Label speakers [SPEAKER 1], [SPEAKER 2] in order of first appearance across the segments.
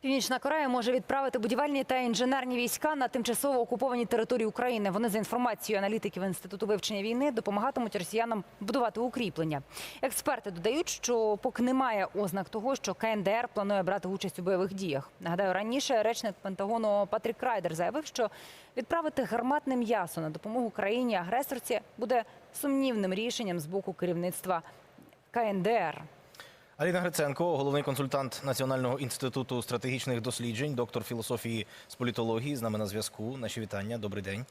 [SPEAKER 1] Північна Корея може відправити будівельні та інженерні війська на тимчасово окуповані території України. Вони за інформацією аналітиків інституту вивчення війни допомагатимуть росіянам будувати укріплення. Експерти додають, що поки немає ознак того, що КНДР планує брати участь у бойових діях. Нагадаю, раніше речник Пентагону Патрік Райдер заявив, що відправити гарматне м'ясо на допомогу країні агресорці буде сумнівним рішенням з боку керівництва КНДР.
[SPEAKER 2] Аліна Гриценко, головний консультант Національного інституту стратегічних досліджень, доктор філософії з політології, з нами на зв'язку. Наші вітання. Добрий день.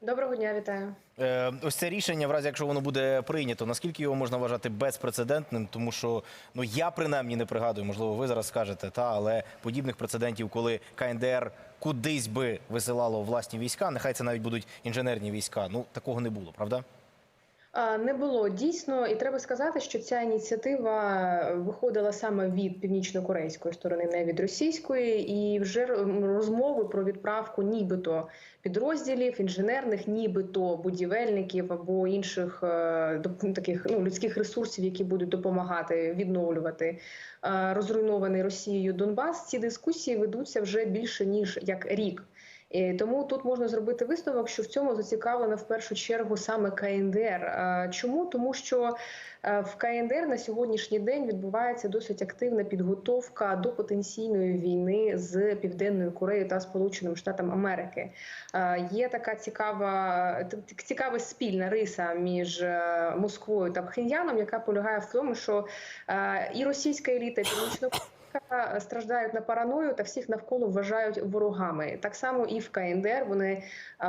[SPEAKER 3] Доброго дня, вітаю.
[SPEAKER 2] Е, ось це рішення, в разі якщо воно буде прийнято, наскільки його можна вважати безпрецедентним, тому що ну я принаймні не пригадую, можливо, ви зараз скажете, та але подібних прецедентів, коли КНДР кудись би висилало власні війська, нехай це навіть будуть інженерні війська. Ну такого не було, правда?
[SPEAKER 3] Не було дійсно, і треба сказати, що ця ініціатива виходила саме від північно-корейської сторони, не від російської, і вже розмови про відправку, нібито підрозділів інженерних, нібито будівельників або інших е, таких ну людських ресурсів, які будуть допомагати відновлювати е, розруйнований Росією Донбас. Ці дискусії ведуться вже більше ніж як рік. І тому тут можна зробити висновок, що в цьому зацікавлена в першу чергу саме КНДР. Чому? Тому що е, в КНДР на сьогоднішній день відбувається досить активна підготовка до потенційної війни з Південною Кореєю та Сполученими Штатами Америки. Е, Є така цікава цікава спільна риса між е, Москвою та Пхеньяном, яка полягає в тому, що е, і російська еліта, і північно страждають на параною та всіх навколо вважають ворогами. Так само і в КНДР вони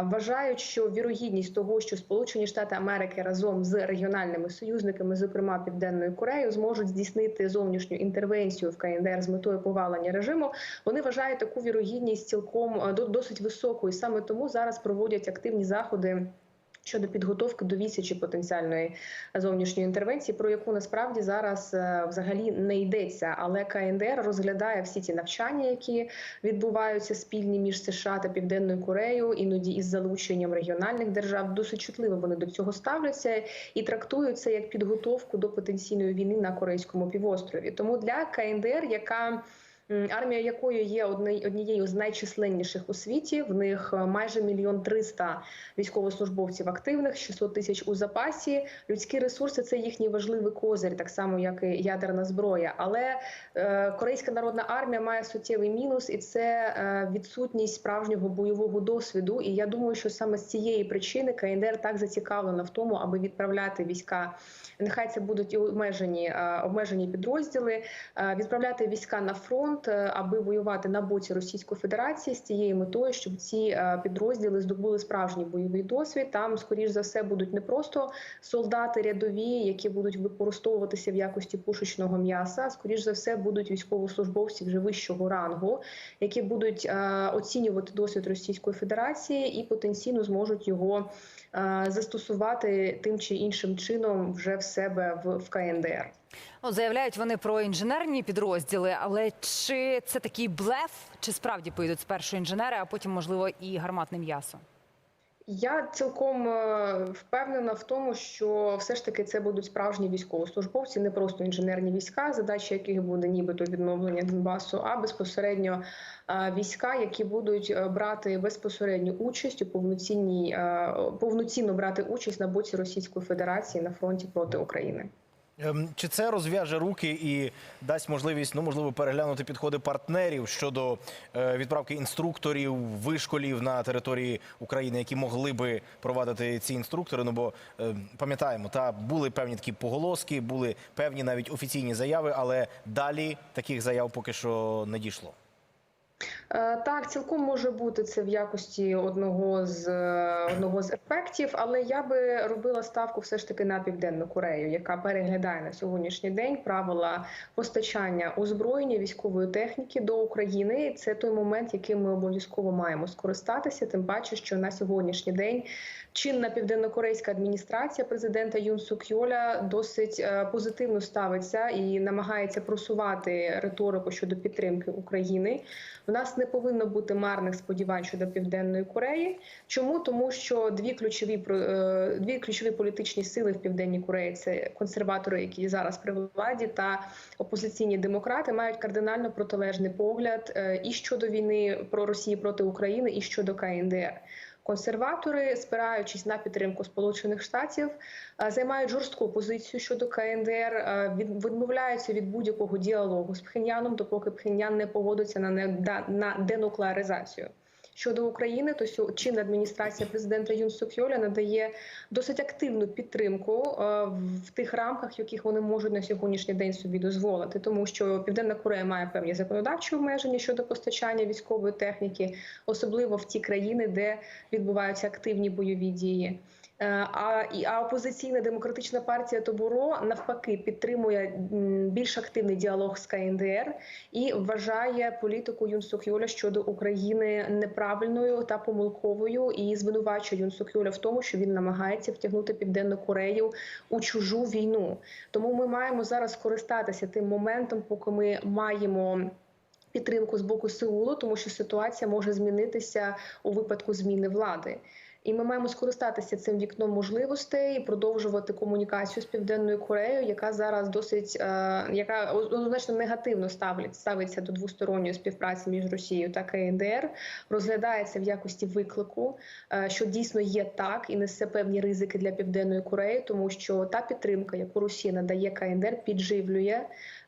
[SPEAKER 3] вважають, що вірогідність того, що Сполучені Штати Америки разом з регіональними союзниками, зокрема Південною Кореєю, зможуть здійснити зовнішню інтервенцію в КНДР з метою повалення режиму. Вони вважають таку вірогідність цілком до- досить високою. Саме тому зараз проводять активні заходи. Щодо підготовки до відсічі потенціальної зовнішньої інтервенції, про яку насправді зараз е, взагалі не йдеться. Але КНДР розглядає всі ці навчання, які відбуваються спільні між США та Південною Кореєю, іноді із залученням регіональних держав. Досить чутливо вони до цього ставляться і трактують це як підготовку до потенційної війни на Корейському півострові. Тому для КНДР, яка Армія якої є однією з найчисленніших у світі. В них е, майже мільйон триста військовослужбовців активних, 600 тисяч у запасі. Людські ресурси це їхній важливий козир, так само як і ядерна зброя. Але е, Корейська народна армія має суттєвий мінус, і це е, відсутність справжнього бойового досвіду. І я думаю, що саме з цієї причини КНДР так зацікавлена в тому, аби відправляти війська. Нехай це будуть і обмежені обмежені підрозділи, відправляти війська на фронт, е, аби воювати на боці Російської Федерації з цією метою, щоб ці е, підрозділи здобули справжній бойовий досвід. Там, скоріш за все, будуть не просто солдати рядові, які будуть використовуватися в якості пушечного м'яса. а Скоріш за все, будуть військовослужбовці вже вищого рангу, які будуть е, оцінювати досвід Російської Федерації і потенційно зможуть його застосувати тим чи іншим чином вже в себе в КНДР.
[SPEAKER 1] Ну, заявляють вони про інженерні підрозділи, але чи це такий блеф, чи справді поїдуть спершу інженери, а потім, можливо, і гарматне м'ясо?
[SPEAKER 3] Я цілком е, впевнена в тому, що все ж таки це будуть справжні військовослужбовці, не просто інженерні війська, задача яких буде нібито відновлення Донбасу, а безпосередньо е, війська, які будуть е, брати безпосередню участь у повноцінній повноцінно брати участь на боці Російської Федерації на фронті проти України.
[SPEAKER 2] Ем, Чи це розв'яже руки і дасть можливість, ну можливо, переглянути підходи партнерів щодо е, відправки інструкторів, вишколів на території України, які могли би провадити ці інструктори? Ну бо е, пам'ятаємо, та були певні такі поголоски, були певні навіть офіційні заяви, але далі таких заяв поки що не дійшло.
[SPEAKER 3] Е, Так, цілком може бути це в якості одного з е, одного з ефектів, але я би робила ставку все ж таки на південну Корею, яка переглядає на сьогоднішній день правила постачання озброєння військової техніки до України. Це той момент, яким ми обов'язково маємо скористатися. Тим паче, що на сьогоднішній день чинна південнокорейська адміністрація президента Юн Сук Йоля досить е, позитивно ставиться і намагається просувати риторику щодо підтримки України. Нас не повинно бути марних сподівань щодо південної Кореї. Чому тому, що дві ключові е, дві ключові політичні сили в південній Кореї це консерватори, які зараз при владі, та опозиційні демократи мають кардинально протилежний погляд е, і щодо війни про Росії проти України, і щодо КНДР. Консерватори, спираючись на підтримку Сполучених Штатів, е, займають жорстку позицію щодо КНДР, е, відмовляються від будь-якого діалогу з Пхеньяном, допоки Пхеньян не погодиться на денуклеаризацію. Щодо України, то чинна адміністрація президента Юн Сук Йоля надає досить активну підтримку е, в тих рамках, яких вони можуть на сьогоднішній день собі дозволити, тому що Південна Корея має певні законодавчі обмеження щодо постачання військової техніки, особливо в ті країни, де відбуваються активні бойові дії. Е, А а опозиційна демократична партія Тобуро навпаки підтримує більш активний діалог з КНДР і вважає політику Юн Сук'йоля щодо України неправильною та помилковою і звинувачує Юн Сук'йоля в тому, що він намагається втягнути Південну Корею у чужу війну. Тому ми маємо зараз скористатися тим моментом, поки ми маємо. Підтримку з боку Сеулу, тому що ситуація може змінитися у випадку зміни влади. І ми маємо скористатися цим вікном можливостей, і продовжувати комунікацію з південною Кореєю, яка зараз досить е, яка однозначно негативно ставить ставиться до двосторонньої співпраці між Росією та КНДР, розглядається в якості виклику, е, що дійсно є так і несе певні ризики для південної Кореї, тому що та підтримка, яку Росія надає КНДР, підживлює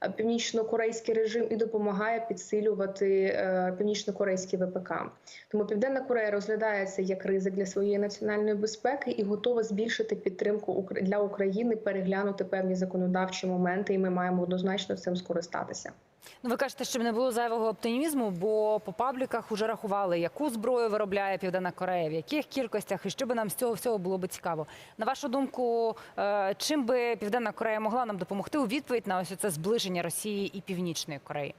[SPEAKER 3] північно-корейський режим і допомагає підсилювати е, північно-корейський ВПК. Тому Південна Корея розглядається як ризик для своєї національної безпеки і готова збільшити підтримку для України, переглянути певні законодавчі моменти, і ми маємо однозначно цим скористатися.
[SPEAKER 1] Ну, ви кажете, щоб не було зайвого оптимізму, бо по пабліках уже рахували, яку зброю виробляє Південна Корея, в яких кількостях, і що би нам з цього всього було би цікаво. На вашу думку, е, чим би Південна Корея могла нам допомогти у відповідь на ось це зближення Росії і Північної Кореї?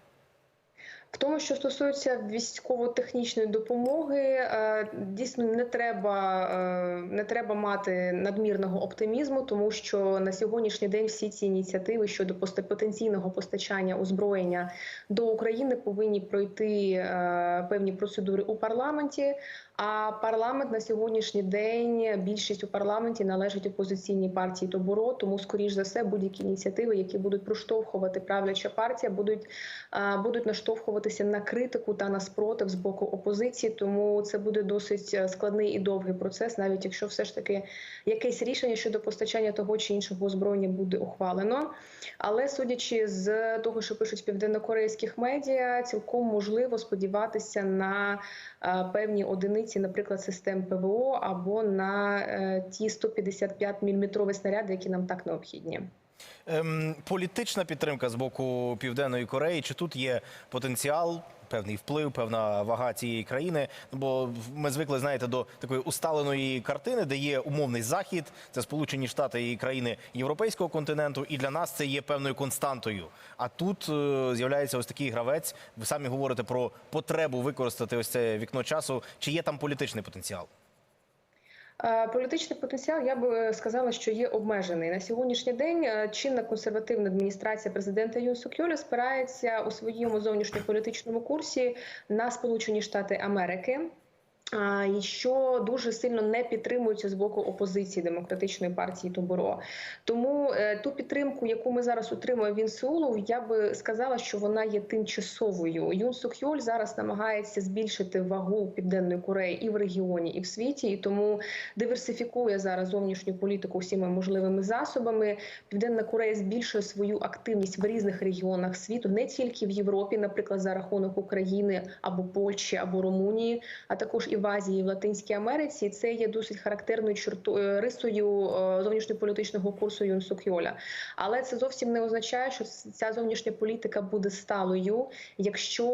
[SPEAKER 3] В тому, що стосується військово-технічної допомоги, е, дійсно не треба, е, не треба мати надмірного оптимізму, тому що на сьогоднішній день всі ці ініціативи щодо потенційного постачання озброєння до України повинні пройти е, певні процедури у парламенті. А парламент на сьогоднішній день більшість у парламенті належить опозиційній партії Тобуро, тому скоріш за все будь-які ініціативи, які будуть проштовхувати правляча партія, будуть, будуть наштовхуватися на критику та на спротив з боку опозиції. Тому це буде досить е, складний і довгий процес, навіть якщо все ж таки якесь рішення щодо постачання того чи іншого озброєння буде ухвалено. Але судячи з того, що пишуть південнокорейських медіа, цілком можливо сподіватися на е, певні одиниці, наприклад, систем ПВО або на е, ті 155 мм снаряди, які нам так необхідні.
[SPEAKER 2] Ем, політична підтримка з боку Південної Кореї. Чи тут є потенціал, певний вплив, певна вага цієї країни? Бо ми звикли, знаєте, до такої усталеної картини, де є умовний захід, це Сполучені Штати і країни Європейського континенту, і для нас це є певною константою. А тут е, з'являється ось такий гравець. Ви самі говорите про потребу використати ось це вікно часу. Чи є там політичний потенціал?
[SPEAKER 3] Е, Політичний потенціал я би сказала, що є обмежений на сьогоднішній день. е, Чинна консервативна адміністрація президента Юн Сук спирається у своєму зовнішньополітичному курсі на Сполучені Штати Америки. І що дуже сильно не підтримується з боку опозиції демократичної партії Тоборо. Тому е, ту підтримку, яку ми зараз отримуємо від Сеулу, я би сказала, що вона є тимчасовою. Юн Сук зараз намагається збільшити вагу південної Кореї і в регіоні, і в світі, і тому диверсифікує зараз зовнішню політику всіма можливими засобами. Південна Корея збільшує свою активність в різних регіонах світу, не тільки в Європі, наприклад, за рахунок України або Польщі або Румунії, а також і в Азії, і в Латинській Америці. Це є досить характерною чертою рисою е, зовнішньополітичного курсу Юн Сук Але це зовсім не означає, що ця зовнішня політика буде сталою, якщо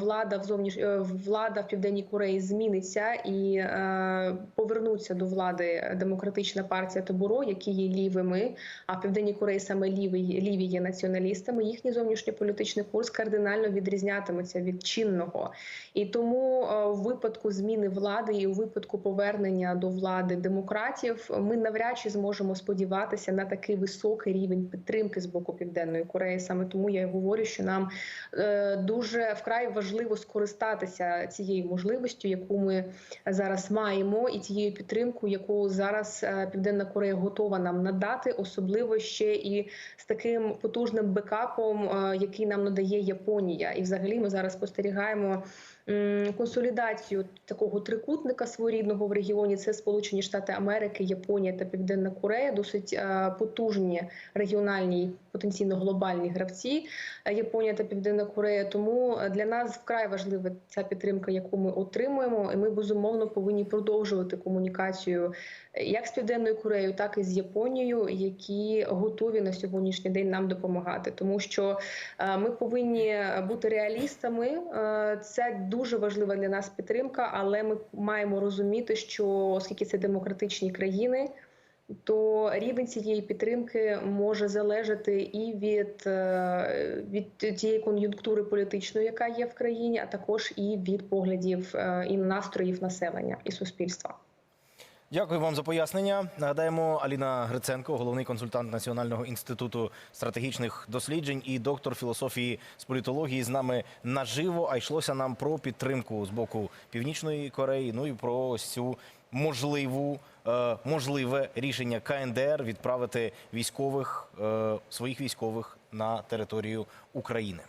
[SPEAKER 3] влада в зовніш... е, влада в південній Кореї зміниться і е, повернуться до влади демократична партія Тобуро, які є лівими. А в південній Кореї саме ліві, ліві є націоналістами. Їхній зовнішньополітичний курс кардинально відрізнятиметься від чинного. І тому е, в випадку зміни влади і у випадку повернення до влади демократів, ми навряд чи зможемо сподіватися на такий високий рівень підтримки з боку Південної Кореї. Саме тому я й говорю, що нам е, дуже вкрай важливо скористатися цією можливістю, яку ми зараз маємо, і тією підтримкою, яку зараз е, Південна Корея готова нам надати, особливо ще і з таким потужним бекапом, е, який нам надає Японія. І взагалі ми зараз спостерігаємо консолідацію такого трикутника своєрідного в регіоні. Це Сполучені Штати Америки, Японія та Південна Корея. Досить е, потужні регіональні, потенційно глобальні гравці. е, Японія та Південна Корея. Тому е, для нас вкрай важлива ця підтримка, яку ми отримуємо, і ми безумовно повинні продовжувати комунікацію як з Південною Кореєю, так і з Японією, які готові на сьогоднішній день нам допомагати, тому що ми повинні бути реалістами. Це дуже важлива для нас підтримка, але ми маємо розуміти, що оскільки це демократичні країни. То рівень цієї підтримки може залежати і від, е, від тієї кон'юнктури політичної, яка є в країні, а також і від поглядів е, і настроїв населення і суспільства.
[SPEAKER 2] Дякую вам за пояснення. Нагадаємо, Аліна Гриценко, головний консультант Національного інституту стратегічних досліджень і доктор філософії з політології з нами наживо. А йшлося нам про підтримку з боку Північної Кореї. Ну і про ось цю можливу е, можливе рішення КНДР відправити військових е, своїх військових на територію України.